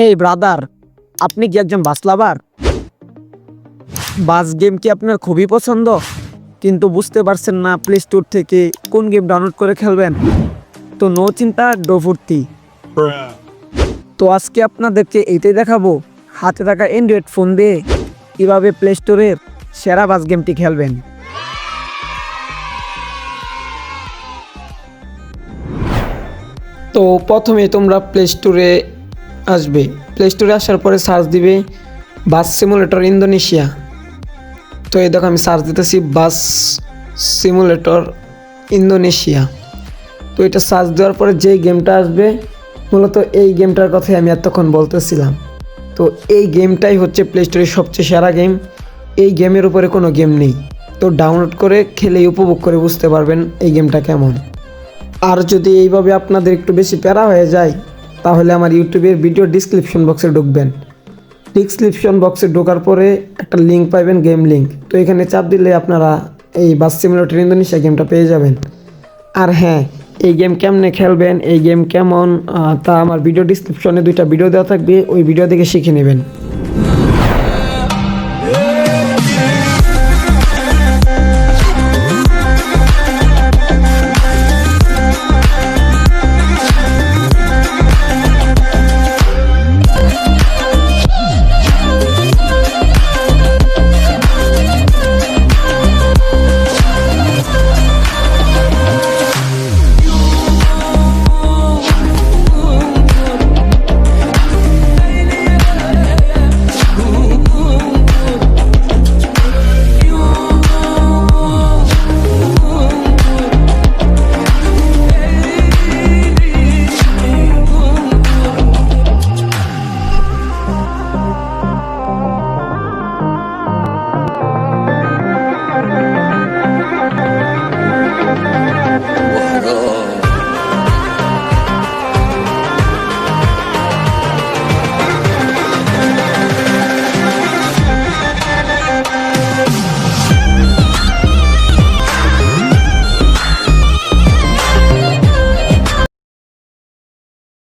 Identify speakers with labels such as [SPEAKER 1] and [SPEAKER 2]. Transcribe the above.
[SPEAKER 1] হে brother, আপনি কি একজন বাস লাভার? বাস গেম কি আপনার খুবই পছন্দ? কিন্তু বুঝতে পারছেন না প্লে স্টোর থেকে কোন গেম ডাউনলোড করে খেলবেন। তো নো চিন্তা, ডো ফুর্তি। তো আজকে আপনাদেরকে এইটাই দেখাবো, হাতে থাকা অ্যান্ড্রয়েড ফোন দিয়ে কীভাবে প্লে স্টোরের সেরা বাস গেমটি খেলবেন। তো প্রথমে তোমরা প্লে স্টোরে আসবে। প্লে স্টোরে আসার পরে সার্চ দিবে বাস সিমুলেটর ইন্দোনেশিয়া তো এই দেখো আমি সার্চ দিতেছি বাস সিমুলেটর ইন্দোনেশিয়া তো এটা সার্চ দেওয়ার পরে যেই গেমটা আসবে, মূলত এই গেমটার কথাই আমি এতক্ষণ বলতেছিলাম। তো এই গেমটাই হচ্ছে প্লে স্টোরের সবচেয়ে সেরা গেম এই গেমের উপরে কোনো গেম নেই। তো ডাউনলোড করে খেলেই উপভোগ করে বুঝতে পারবেন এই গেমটা কেমন। আর যদি এইভাবে আপনাদের একটু বেশি প্যারা হয়ে যায় তাহলে আমার ইউটিউবের ভিডিও ডিসক্রিপশন বক্সে ঢুকবেন। ডিসক্রিপশন বক্সে ঢোকার পরে একটা লিঙ্ক পাবেন গেম লিঙ্ক তো এখানে চাপ দিলে আপনারা এই বাস সিমুলেটর ইন্দোনেশিয়া গেমটা পেয়ে যাবেন। আর হ্যাঁ এই গেম কেমনে খেলবেন, এই গেম কেমন তা আমার ভিডিও ডিসক্রিপশনে দুইটা ভিডিও দেওয়া থাকবে, ওই ভিডিও দেখে শিখে নেবেন।